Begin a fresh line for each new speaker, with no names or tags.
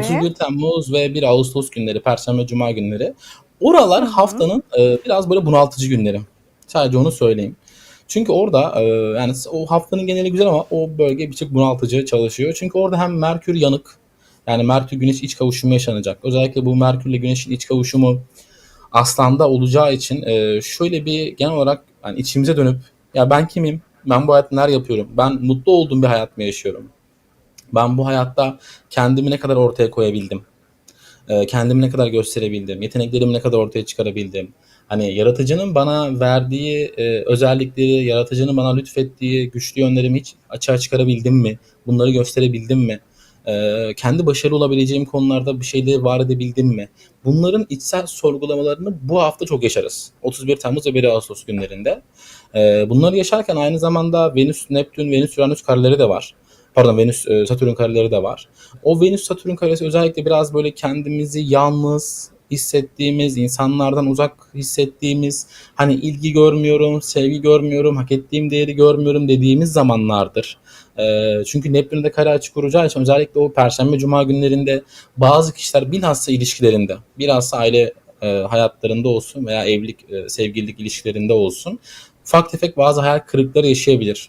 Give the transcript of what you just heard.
31 Temmuz ve 1 Ağustos günleri, Perşembe, Cuma günleri. Oralar
Hı hı.
haftanın e, biraz böyle bunaltıcı günleri. Sadece onu söyleyeyim. Çünkü orada e, yani o haftanın geneli güzel ama o bölge bir tık bunaltıcı çalışıyor. Çünkü orada hem Merkür yanık yani Merkür Güneş iç kavuşumu yaşanacak. Özellikle bu Merkür ile Güneş'in iç kavuşumu Aslan'da olacağı için e, şöyle bir genel olarak yani içimize dönüp ya ben kimim? Ben bu hayatta neler yapıyorum? Ben mutlu olduğum bir hayat mı yaşıyorum? Ben bu hayatta kendimi ne kadar ortaya koyabildim? Ee, kendimi ne kadar gösterebildim? Yeteneklerimi ne kadar ortaya çıkarabildim? Hani yaratıcının bana verdiği e, özellikleri, yaratıcının bana lütfettiği güçlü yönlerimi hiç açığa çıkarabildim mi? Bunları gösterebildim mi? Ee, kendi başarılı olabileceğim konularda bir şeyleri var edebildim mi? Bunların içsel sorgulamalarını bu hafta çok yaşarız. 31 Temmuz ve 1 Ağustos günlerinde. Ee, bunları yaşarken aynı zamanda Venüs, Neptün, Venüs, Uranüs kareleri de var. Pardon Venüs, e, Satürn kareleri de var. O Venüs Satürn karesi özellikle biraz böyle kendimizi yalnız hissettiğimiz, insanlardan uzak hissettiğimiz, hani ilgi görmüyorum, sevgi görmüyorum, hak ettiğim değeri görmüyorum dediğimiz zamanlardır. Ee, çünkü Neptün'de kare açık kuracağı için özellikle o Perşembe Cuma günlerinde bazı kişiler bilhassa ilişkilerinde, bilhassa aile e, hayatlarında olsun veya evlilik, e, sevgililik ilişkilerinde olsun ufak tefek bazı hayal kırıkları yaşayabilir.